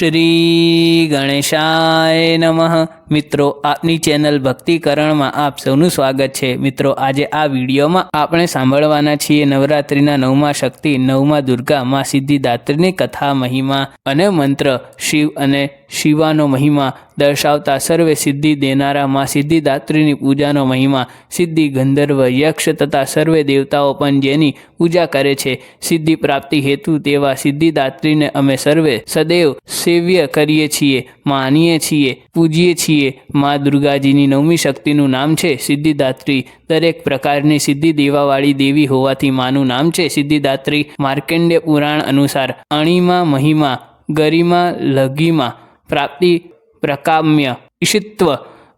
શ્રી ગણેશાય નમઃ. મિત્રો, આપની ચેનલ ભક્તિકરણમાં આપ સૌનું સ્વાગત છે. મિત્રો, આજે આ વિડીયોમાં આપણે સાંભળવાના છીએ નવરાત્રિના નવમા શક્તિ, નવમા દુર્ગા, માં સિદ્ધિદાત્રીની કથા મહિમા અને મંત્ર શિવ અને શિવાનો મહિમા દર્શાવતા સર્વે સિદ્ધિ દેનારા માં સિદ્ધિદાત્રીની પૂજાનો મહિમા. સિદ્ધિ ગંધર્વ યક્ષ તથા સર્વે દેવતાઓ પણ જેની પૂજા કરે છે. સિદ્ધિ પ્રાપ્તિ હેતુ તેવા સિદ્ધિદાત્રીને અમે સર્વે સદૈવ સેવ્ય કરીએ છીએ, માનીએ છીએ, પૂજીએ છીએ. મા દુર્ગાજીની નવમી શક્તિનું નામ છે સિદ્ધિદાત્રી. દરેક પ્રકારની સિદ્ધિ દેવાવાળી દેવી હોવાથી માનું નામ છે સિદ્ધિદાત્રી. માર્કંડે પુરાણ અનુસાર અણીમાં મહિમા, ગરિમા, લઘિમા પ્રાપ્તિ પ્રકામ્ય ઈશિત્વ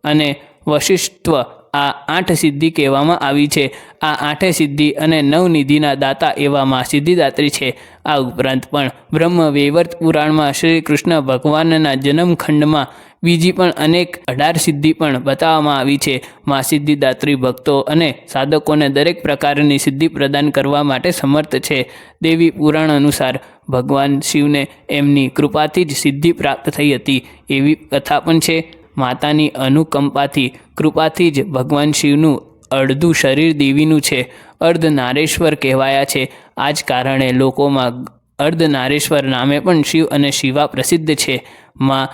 અને વશિષ્ઠત્વ આ આઠ સિદ્ધિ કહેવામાં આવી છે. આ આઠે સિદ્ધિ અને નવનિધિના દાતા એવામાં સિદ્ધિદાત્રી છે. આ ઉપરાંત પણ બ્રહ્મ વૈવર્ત પુરાણમાં શ્રી કૃષ્ણ ભગવાનના જન્મખંડમાં બીજી પણ અનેક અઢાર સિદ્ધિ પણ બતાવવામાં આવી છે. માં સિદ્ધિદાત્રી ભક્તો અને સાધકોને દરેક પ્રકારની સિદ્ધિ પ્રદાન કરવા માટે સમર્થ છે. દેવી પુરાણ અનુસાર ભગવાન શિવને એમની કૃપાથી જ સિદ્ધિ પ્રાપ્ત થઈ હતી. એવી કથા પણ છે. માતાની અનુકંપાથી, કૃપાથી જ ભગવાન શિવનું અડધું શરીર દેવીનું છે. અર્ધ નારેશ્વર કહેવાયા છે. આ જ કારણે લોકોમાં અર્ધ નારેશ્વર નામે પણ શિવ અને શિવા પ્રસિદ્ધ છે. માં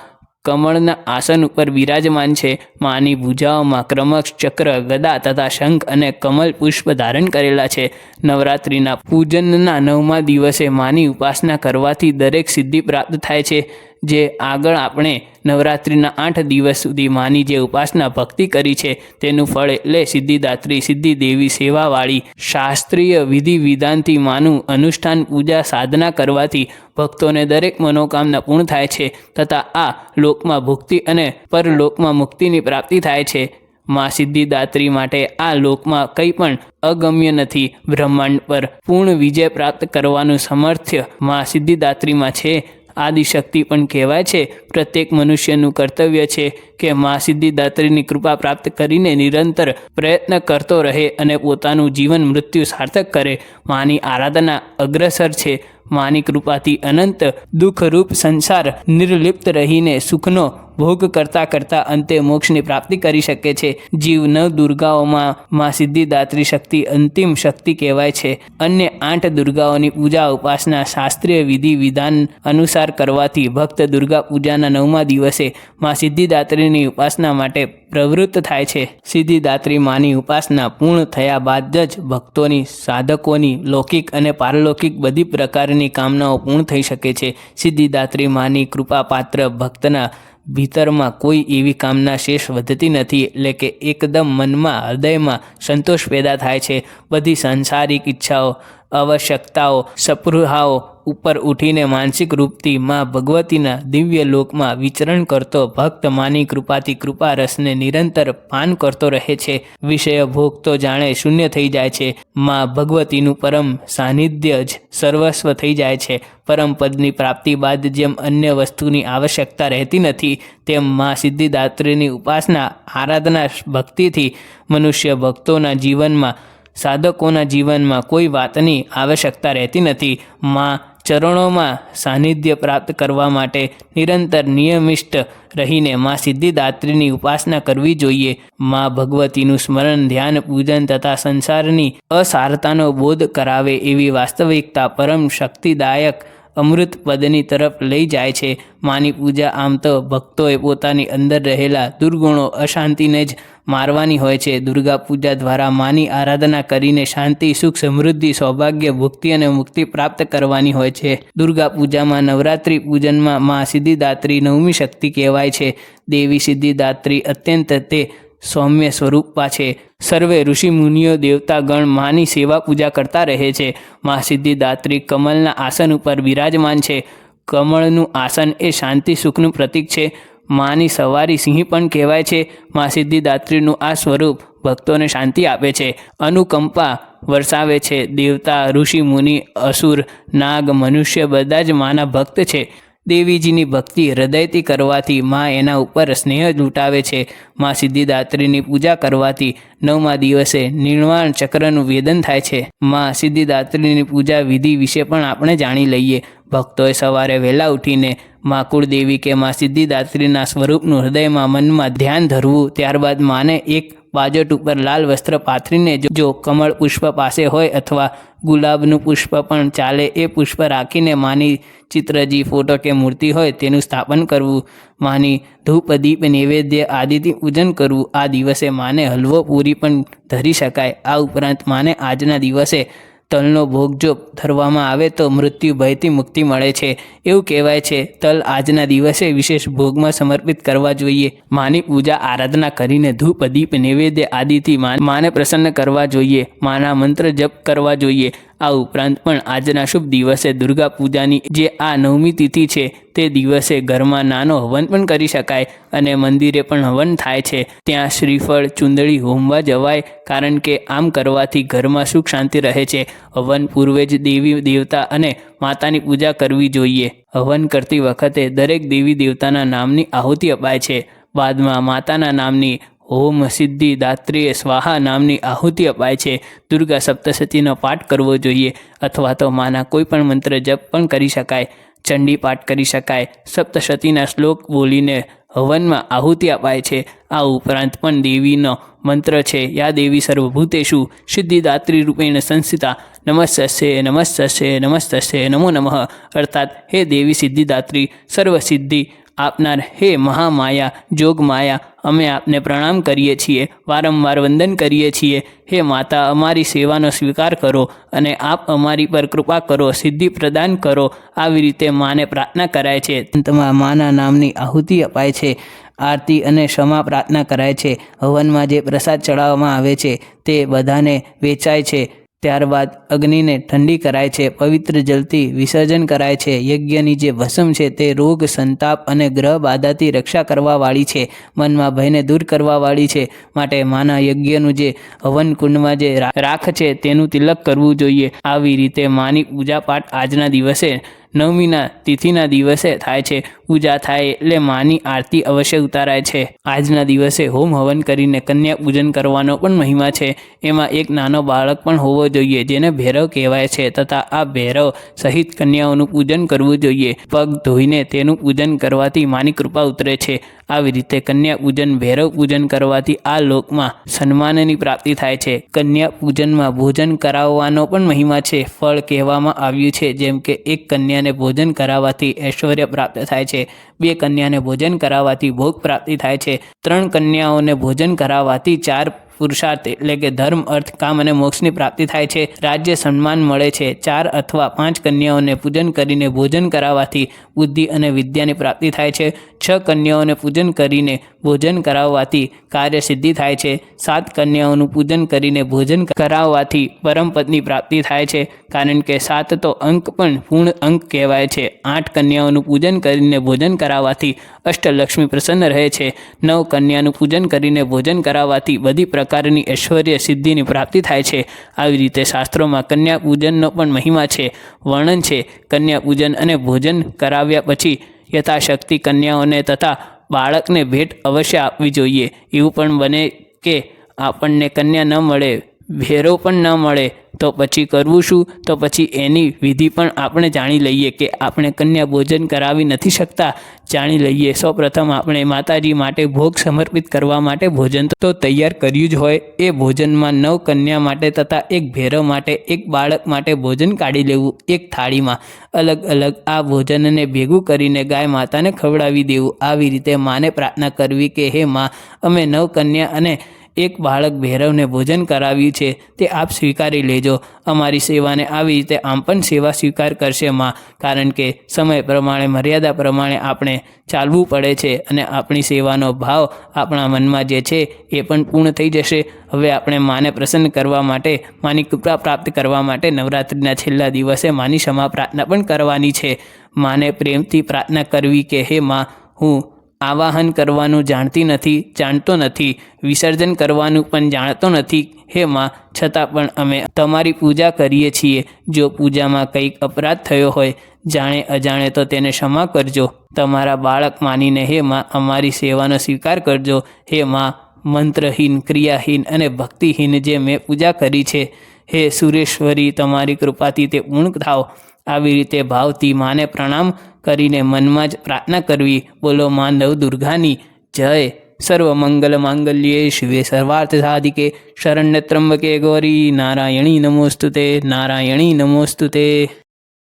કમળના આસન ઉપર બિરાજમાન છે. માની ભૂજાઓમાં ક્રમક્ષ ચક્ર ગદા તથા શંખ અને કમલ પુષ્પ ધારણ કરેલા છે. નવરાત્રિના પૂજનના નવમા દિવસે માની ઉપાસના કરવાથી દરેક સિદ્ધિ પ્રાપ્ત થાય છે. જે આગળ આપણે નવરાત્રિના આઠ દિવસ સુધી માની જે ઉપાસના ભક્તિ કરી છે, તેનું ફળ એટલે સિદ્ધિદાત્રી સિદ્ધિ દેવી સેવાવાળી, શાસ્ત્રીય વિધિ વિધાનથી માનું અનુષ્ઠાન પૂજા સાધના કરવાથી ભક્તોને દરેક મનોકામના પૂર્ણ થાય છે, તથા આ લોકમાં ભુક્તિ અને પરલોકમાં મુક્તિની પ્રાપ્તિ થાય છે. માં સિદ્ધિદાત્રી માટે આ લોકમાં કંઈ પણ અગમ્ય નથી, બ્રહ્માંડ પર પૂર્ણ વિજય પ્રાપ્ત કરવાનું સમર્થ્યમાં સિદ્ધિદાત્રીમાં છે. આદિશક્તિ પણ કહેવાય છે. પ્રત્યેક મનુષ્યનું કર્તવ્ય છે કે મા સિદ્ધિદાત્રીની કૃપા પ્રાપ્ત કરીને નિરંતર પ્રયત્ન કરતો રહે અને પોતાનું જીવન મૃત્યુ સાર્થક કરે. માની આરાધના અગ્રસર છે. માની કૃપાથી અનંત દુઃખરૂપ સંસાર નિર્લિપ્ત રહીને સુખનો ભોગ કરતા કરતા અંતે મોક્ષની પ્રાપ્તિ કરી શકે છે. જીવ નવ દુર્ગાઓમાં માં સિદ્ધિદાત્રી શક્તિ અંતિમ શક્તિ કહેવાય છે. અન્ય આઠ દુર્ગાઓની પૂજા ઉપાસના શાસ્ત્રીય વિધિ વિધાન અનુસાર કરવાથી ભક્ત દુર્ગા પૂજાના નવમા દિવસે માં સિદ્ધિદાત્રીની ઉપાસના માટે પ્રવૃત્ત થાય છે. સિદ્ધિદાત્રી માની ઉપાસના પૂર્ણ થયા બાદ જ ભક્તોની, સાધકોની, લૌકિક અને પારલૌકિક બધી પ્રકારની કામનાઓ પૂર્ણ થઈ શકે છે. સિદ્ધિદાત્રી માની કૃપાપાત્ર ભક્તના ભીતરમાં કોઈ એવી કામના શેષ વધતી નથી, એટલે કે એકદમ મનમાં, હૃદયમાં સંતોષ પેદા થાય છે. બધી સાંસારિક ઈચ્છાઓ, આવશ્યકતાઓ, સપૃહાઓ ઉપર ઉઠીને માનસિક રૂપથી માં ભગવતીના દિવ્ય લોકમાં વિચરણ કરતો ભક્ત માની કૃપાથી કૃપા રસને નિરંતર પાન કરતો રહે છે. વિષય ભોગ તો જાણે શૂન્ય થઈ જાય છે. માં ભગવતીનું પરમ સાનિધ્ય જ સર્વસ્વ થઈ જાય છે. પરમ પદની પ્રાપ્તિ બાદ જેમ અન્ય વસ્તુની આવશ્યકતા રહેતી નથી, તેમ માં સિદ્ધિદાત્રીની ઉપાસના, આરાધના, ભક્તિથી મનુષ્ય ભક્તોના જીવનમાં સાધકોના જીવનમાં કોઈ વાતની આવશ્યકતા રહેતી નથી. માં ચરણોમાં સાનિધ્ય પ્રાપ્ત કરવા માટે નિરંતર નિયમિષ્ટ રહીને માં સિદ્ધિદાત્રીની ઉપાસના કરવી જોઈએ. માં ભગવતીનું સ્મરણ, ધ્યાન, પૂજન તથા સંસારની અસારતાનો બોધ કરાવે એવી વાસ્તવિકતા પરમ શક્તિદાયક અમૃત પદની તરફ લઈ જાય છે. માની પૂજા આમ તો ભક્તોએ પોતાની અંદર રહેલા દુર્ગુણો અશાંતિને જ મારવાની હોય છે. દુર્ગા પૂજા દ્વારા માની આરાધના કરીને શાંતિ, સુખ, સમૃદ્ધિ, સૌભાગ્ય, ભુક્તિ અને મુક્તિ પ્રાપ્ત કરવાની હોય છે. દુર્ગા પૂજામાં નવરાત્રિ પૂજનમાં મા સિદ્ધિદાત્રી નવમી શક્તિ કહેવાય છે. દેવી સિદ્ધિદાત્રી અત્યંત તે સૌમ્ય સ્વરૂપા છે. સર્વે ઋષિ મુનિઓ દેવતાગણ માની સેવા પૂજા કરતા રહે છે. મા સિદ્ધિદાત્રી કમલના આસન ઉપર બિરાજમાન છે. કમળનું આસન એ શાંતિ સુખનું પ્રતીક છે. માની સવારી સિંહ પણ કહેવાય છે. મા સિદ્ધિદાત્રીનું આ સ્વરૂપ ભક્તોને શાંતિ આપે છે. અનુકંપા વરસાવે છે. દેવતા, ઋષિ મુનિ, અસુર, નાગ, મનુષ્ય બધા જ માના ભક્ત છે. દેવીજીની ભક્તિ હૃદયથી કરવાથી માં એના ઉપર સ્નેહ લૂંટાવે છે. માં સિદ્ધિદાત્રીની પૂજા કરવાથી નવમા દિવસે નિર્વાણ ચક્રનું વેદન થાય છે. માં સિદ્ધિદાત્રીની પૂજા વિધિ વિશે પણ આપણે જાણી લઈએ. ભક્તોએ સવારે વહેલા ઉઠીને માં કુળદેવી કે માં સિદ્ધિદાત્રીના સ્વરૂપનું હૃદયમાં મનમાં ધ્યાન ધરવું, ત્યારબાદ માને એક બાજટ ઉપર લાલ વસ્ત્ર પાથરીને જો- જો કમળ પુષ્પ પાસે હોય અથવા ગુલાબનું પુષ્પ પણ ચાલે, એ પુષ્પ રાખીને માની ચિત્રજી ફોટો કે મૂર્તિ હોય તેનું સ્થાપન કરવું. માની ધૂપ, દીપ, નૈવેદ્ય આદિથી પૂજન કરવું. આ દિવસે માને હલવો પૂરી પણ ધરી શકાય. આ ઉપરાંત માને આજના દિવસે તલનો ભોગ જો ધરવામાં આવે તો મૃત્યુ ભયથી મુક્તિ મળે છે. એવું કહેવાય છે, તલ આજના દિવસે વિશેષ ભોગમાં સમર્પિત કરવા જોઈએ. માની પૂજા, આરાધના કરીને ધૂપ, દીપ, નૈવેદ્ય આદિથી માને પ્રસન્ન કરવા જોઈએ. માના મંત્ર જપ કરવા જોઈએ. આ ઉપરાંત પણ આજના શુભ દિવસે દુર્ગા પૂજાની જે આ નવમી તિથિ છે, તે દિવસે ઘરમાં નાનો હવન પણ કરી શકાય અને મંદિરે પણ હવન થાય છે. ત્યાં શ્રીફળ, ચુંદડી, હોમવા જવાય કારણ કે આમ કરવાથી ઘરમાં સુખ શાંતિ રહે છે. હવન પૂર્વે જ દેવી, દેવતા અને માતાની પૂજા કરવી જોઈએ. હવન કરતી વખતે દરેક દેવી, દેવતાના નામની આહુતિ અપાય છે. બાદમાં માતાના નામની ઓમ સિદ્ધિ દાત્રીએ સ્વાહા નામની આહુતિ અપાય છે. દુર્ગા સપ્તશતીનો પાઠ કરવો જોઈએ અથવા તો માના કોઈ પણ મંત્ર જપ પણ કરી શકાય. ચંડી પાઠ કરી શકાય. સપ્તશતીના શ્લોક બોલીને હવનમાં આહુતિ અપાય છે. આ ઉપરાંત પણ દેવીનો મંત્ર છે, યા દેવી સર્વભૂતેશુ સિદ્ધિદાત્રી રૂપેણ સંસ્થિતા નમસ્તસ્ય નમસ્તસ્ય નમસ્તસ્ય, નમો નમઃ. અર્થાત, હે દેવી સિદ્ધિદાત્રી, સર્વસિદ્ધિ આપનાર હે મહામાયા, જોગમાયા, અમે આપને પ્રણામ કરીએ છીએ, વારંવાર વંદન કરીએ છીએ. હે માતા, અમારી સેવાનો સ્વીકાર કરો અને આપ અમારી પર કૃપા કરો, સિદ્ધિ પ્રદાન કરો. આવી રીતે માને પ્રાર્થના કરાય છે. અંતમાં માના નામની આહુતિ અપાય છે. આરતી અને ક્ષમા પ્રાર્થના કરાય છે. હવનમાં જે પ્રસાદ ચડાવવામાં આવે છે, તે બધાને વેચાય છે. ત્યારબાદ અગ્નિને ઠંડી કરાય છે, પવિત્ર જલથી વિસર્જન કરાય છે. યજ્ઞની જે વસમ છે તે રોગ, સંતાપ અને ગ્રહ બાધાથી રક્ષા કરવાવાળી છે, મનમાં ભયને દૂર કરવાવાળી છે. માટે માના યજ્ઞનું જે હવન કુંડમાં જે રાખ છે તેનું તિલક કરવું જોઈએ. આવી રીતે માની પૂજાપાઠ આજના દિવસે નવમીના તિથિના દિવસે થાય છે. પૂજા થાય એટલે માની આરતી અવશ્ય ઉતારાય છે. આજના દિવસે હોમ હવન કરીને કન્યા પૂજન કરવાનો પણ મહિમા છે. એમાં એક નાનો બાળક પણ હોવો જોઈએ, જેને ભૈરવ કહેવાય છે, તથા આ ભૈરવ સહિત કન્યાઓનું પૂજન કરવું જોઈએ. પગ ધોઈને તેનું પૂજન કરવાથી માની કૃપા ઉતરે છે. આવી રીતે કન્યા પૂજન, ભૈરવ પૂજન કરવાથી આ લોકમાં સન્માનની પ્રાપ્તિ થાય છે. કન્યા પૂજનમાં ભોજન કરાવવાનો પણ મહિમા છે. ફળ કહેવામાં આવ્યું છે, જેમ કે એક કન્યાને ભોજન કરાવવાથી ઐશ્વર્ય પ્રાપ્ત થાય છે. બે કન્યાને ભોજન કરાવવાથી ભોગ પ્રાપ્તિ થાય છે. ત્રણ કન્યાઓને ભોજન કરાવવાથી ચાર પુરુષાર્થ એટલે કે ધર્મ, અર્થ, કામ અને મોક્ષની પ્રાપ્તિ થાય છે. રાજ્ય સન્માન મળે છે. ચાર અથવા પાંચ કન્યાઓને પૂજન કરીને ભોજન કરાવવાથી બુદ્ધિ અને વિદ્યાની પ્રાપ્તિ થાય છે. છ કન્યાઓને પૂજન કરીને ભોજન કરાવવાથી કાર્ય સિદ્ધિ થાય છે. સાત કન્યાઓનું પૂજન કરીને ભોજન કરાવવાથી પરમપદની પ્રાપ્તિ થાય છે. કારણ કે સાત તો અંક પણ પૂર્ણ અંક કહેવાય છે. આઠ કન્યાઓનું પૂજન કરીને ભોજન કરાવવાથી અષ્ટલક્ષ્મી પ્રસન્ન રહે છે. નવ કન્યાનું પૂજન કરીને ભોજન કરાવવાથી બધી પ્રકારની ઐશ્વર્ય સિદ્ધિની પ્રાપ્તિ થાય છે. આવી રીતે શાસ્ત્રોમાં કન્યા પૂજનનો પણ મહિમા છે. વર્ણન છે, કન્યા પૂજન અને ભોજન કરાવ્યા પછી યથાશક્તિ કન્યાઓને તથા બાળકને ભેટ અવશ્ય આપવી જોઈએ. એવું પણ બને કે આપણને કન્યા ન મળે. ભેરો પણ ન મળે, તો પછી કરવું શું? તો પછી એની વિધિ પણ આપણે જાણી લઈએ કે આપણે કન્યા ભોજન કરાવી નથી શકતા. જાણી લઈએ, સૌપ્રથમ આપણે માતાજી માટે ભોગ સમર્પિત કરવા માટે ભોજન તો તૈયાર કર્યું જ હોય. એ ભોજનમાં નવ કન્યા માટે તથા એક ભેરો માટે, એક બાળક માટે ભોજન કાઢી લેવું, એક થાળીમાં. અલગ અલગ આ ભોજનને ભેગું કરીને ગાય માતાને ખવડાવી દેવું. આવી રીતે માને પ્રાર્થના કરવી કે, હે માં, અમે નવ કન્યા અને એક બાળક ભૈરવને ભોજન કરાવ્યું છે, તે આપ સ્વીકારી લેજો. અમારી સેવાને આવી રીતે આમ પણ સેવા સ્વીકાર કરશે માં, કારણ કે સમય પ્રમાણે, મર્યાદા પ્રમાણે આપણે ચાલવું પડે છે અને આપણી સેવાનો ભાવ આપણા મનમાં જે છે એ પણ પૂર્ણ થઈ જશે. હવે આપણે માને પ્રસન્ન કરવા માટે, માની કૃપા પ્રાપ્ત કરવા માટે નવરાત્રિના છેલ્લા દિવસે માની ક્ષમા પ્રાર્થના પણ કરવાની છે. માને પ્રેમથી પ્રાર્થના કરવી કે, હે માં, હું આવાહન કરવાનું જાણતી નથી, જાણતો નથી, વિસર્જન કરવાનું પણ જાણતો નથી. હે માં, છતાં પણ અમે તમારી પૂજા કરીએ છીએ. જો પૂજામાં કંઈક અપરાધ થયો હોય, જાણે અજાણે તો તેને ક્ષમા કરજો. તમારા બાળક માનીને, હે માં, અમારી સેવાનો સ્વીકાર કરજો. હે માં, મંત્રહીન, ક્રિયાહીન અને ભક્તિહીન જે મેં પૂજા કરી છે, હે સુરેશ્વરી, તમારી કૃપાથી તે પૂર્ણ થાવ. આવી રીતે ભાવથી માને પ્રણામ કરીને મનમાં જ પ્રાર્થના કરવી. બોલો માં નવ દુર્ગાની, જય સર્વ મંગલ માંગલ્યે શિવે સર્વાર્થ સાધિકે. શરણ્ય ત્રંબકે ગૌરી નારાયણી નમોસ્તુતે નારાયણી નમોસ્તુતે.